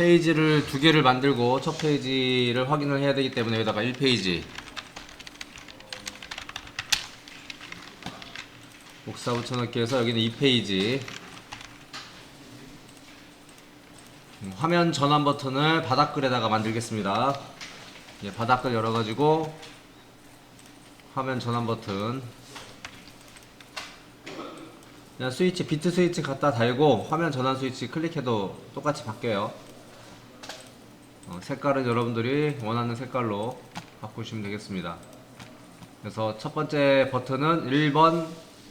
페이지를 두 개를 만들고 첫 페이지를 확인을 해야 되기 때문에 여기다가 1페이지. 목사 붙여넣기 해서 여기는 2페이지. 음, 화면 전환 버튼을 바닥글에다가 만들겠습니다. 예, 바닥글 열어가지고 화면 전환 버튼. 그냥 스위치 비트 스위치 갖다 달고 화면 전환 스위치 클릭해도 똑같이 바뀌어요. 어, 색깔은 여러분들이 원하는 색깔로 바꾸시면 되겠습니다. 그래서 첫 번째 버튼은 1번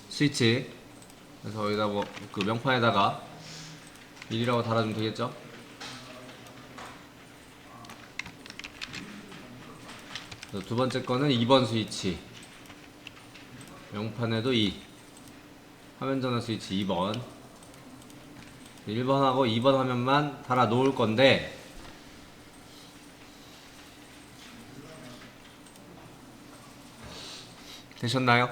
스위치. 그래서 여기다 뭐 그 명판에다가 1이라고 달아주면 되겠죠? 두 번째 거는 2번 스위치. 명판에도 2 화면 전환 스위치 2번. 1번하고 2번 화면만 달아 놓을 건데 되셨나요?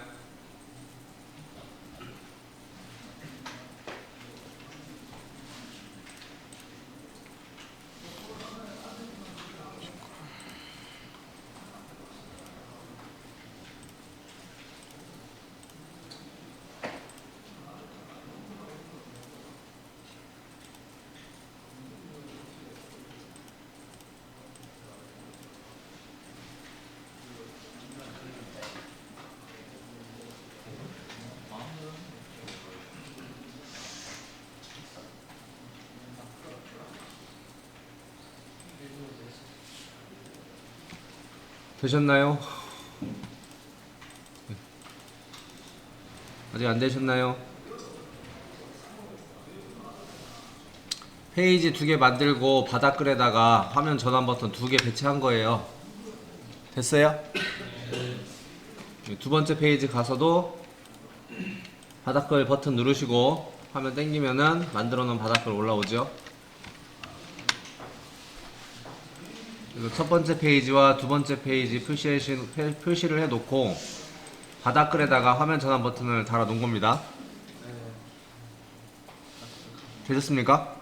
되셨나요? 아직 안 되셨나요? 페이지 두 개 만들고 바닥글에다가 화면 전환 버튼 두 개 배치한 거예요. 됐어요? 두 번째 페이지 가서도 바닥글 버튼 누르시고 화면 땡기면은 만들어 놓은 바닥글 올라오죠. 그래서 첫 번째 페이지와 두 번째 페이지 표시하신, 표- 표시를 해놓고 바닥글에다가 화면 전환 버튼을 달아 놓은 겁니다. 되셨습니까?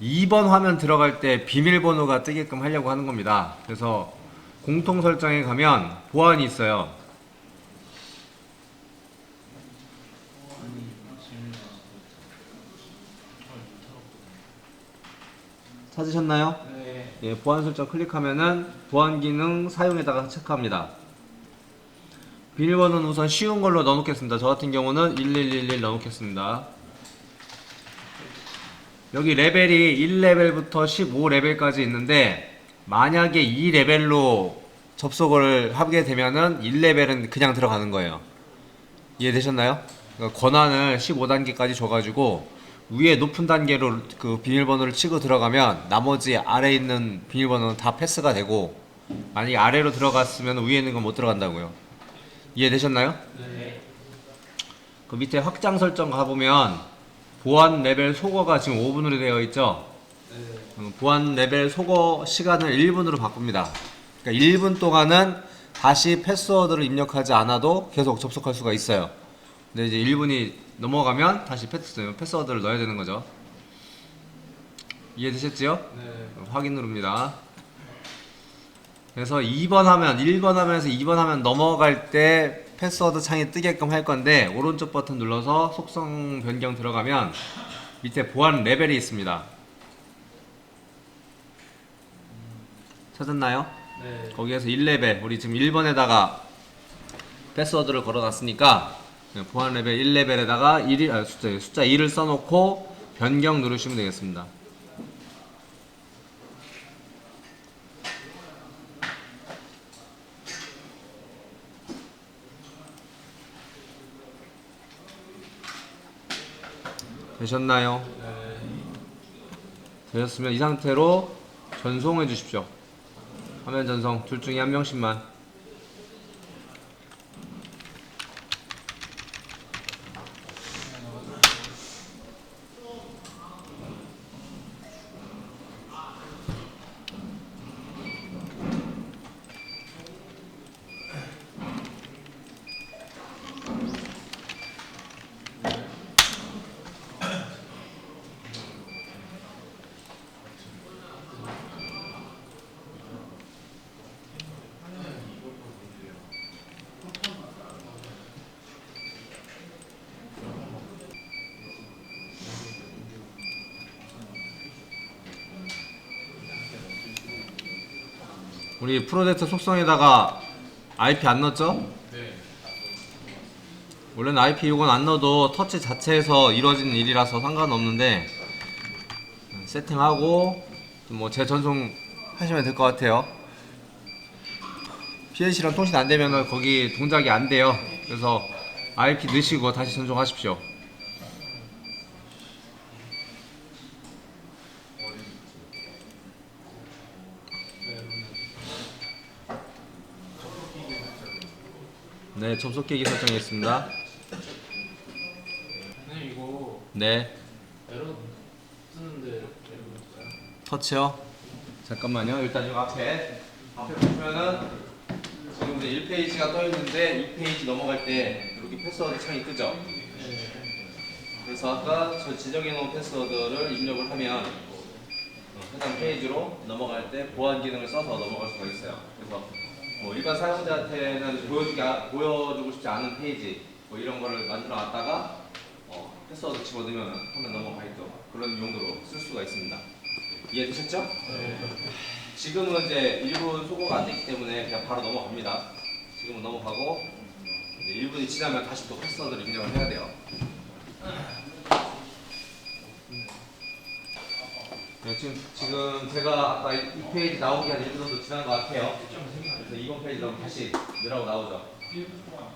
2번 화면 들어갈 때 비밀번호가 뜨게끔 하려고 하는 겁니다. 그래서 공통 설정에 가면 보안이 있어요. 찾으셨나요? 네. 예, 보안 설정 클릭하면은 보안 기능 사용에다가 체크합니다. 비밀번호는 우선 쉬운 걸로 넣어놓겠습니다. 저 같은 경우는 1111 넣어놓겠습니다. 여기 레벨이 1레벨부터 15레벨까지 있는데 만약에 2레벨로 접속을 하게 되면은 1레벨은 그냥 들어가는 거예요. 이해되셨나요? 그러니까 권한을 15단계까지 줘가지고 위에 높은 단계로 그 비밀번호를 치고 들어가면 나머지 아래 있는 비밀번호는 다 패스가 되고 만약에 아래로 들어갔으면 위에 있는 건 못 들어간다고요. 이해되셨나요? 네. 그 밑에 확장 설정 가보면 보안 레벨 소거가 지금 5분으로 되어 있죠? 네. 어, 보안 레벨 소거 시간을 1분으로 바꿉니다. 그러니까 1분 동안은 다시 패스워드를 입력하지 않아도 계속 접속할 수가 있어요. 근데 이제 1분이 넘어가면 다시 패스, 패스워드를 넣어야 되는 거죠. 이해되셨지요? 네. 어, 확인 누릅니다. 그래서 2번 화면, 1번 화면에서 2번 화면 넘어갈 때 패스워드 창이 뜨게끔 할 건데 오른쪽 버튼 눌러서 속성 변경 들어가면 밑에 보안 레벨이 있습니다. 찾았나요? 네. 거기에서 1레벨, 우리 지금 1번에다가 패스워드를 걸어놨으니까 보안 레벨 1레벨에다가 1이, 아, 숫자, 숫자 2를 써놓고 변경 누르시면 되겠습니다. 되셨나요? 네. 되셨으면 이 상태로 전송해 주십시오. 화면 전송 둘 중에 한 명씩만. 우리 프로젝트 속성에다가 IP 안 넣었죠? 네. 원래는 IP 이건 안 넣어도 터치 자체에서 이루어지는 일이라서 상관없는데 세팅하고 뭐 재전송 하시면 될 것 같아요. PLC랑 통신 안 되면은 거기 동작이 안 돼요. 그래서 IP 넣으시고 다시 전송하십시오. 네, 접속기기 설정했습니다. 선생님 이거 네, 에러 뜨는데 볼까요? 터치요. 잠깐만요. 일단 이 앞에 앞에 보시면은 지금 이제 1페이지가 떠 있는데 2페이지 넘어갈 때 이렇게 패스워드 창이 뜨죠. 그래서 아까 저 지정해 놓은 패스워드를 입력을 하면 어, 해당 페이지로 넘어갈 때 보안 기능을 써서 넘어갈 수가 있어요. 그래서 뭐 일반 사용자한테는 보여주기 아- 보여주고 싶지 않은 페이지 뭐 이런 거를 만들어 놨다가 어, 패스워드 집어넣으면 화면 넘어가 있죠. 그런 용도로 쓸 수가 있습니다. 이해되셨죠? 지금은 이제 1분 소거가 안 됐기 때문에 그냥 바로 넘어갑니다. 지금은 넘어가고 이제 1분이 지나면 다시 또 패스워드를 입력을 해야 돼요. 네, 지금, 지금 제가 아까 이, 이 페이지 나오기 한 1분 정도 지난 것 같아요. 그래서 이번 페이지로 다시 넣으라고 나오죠. 1분 동안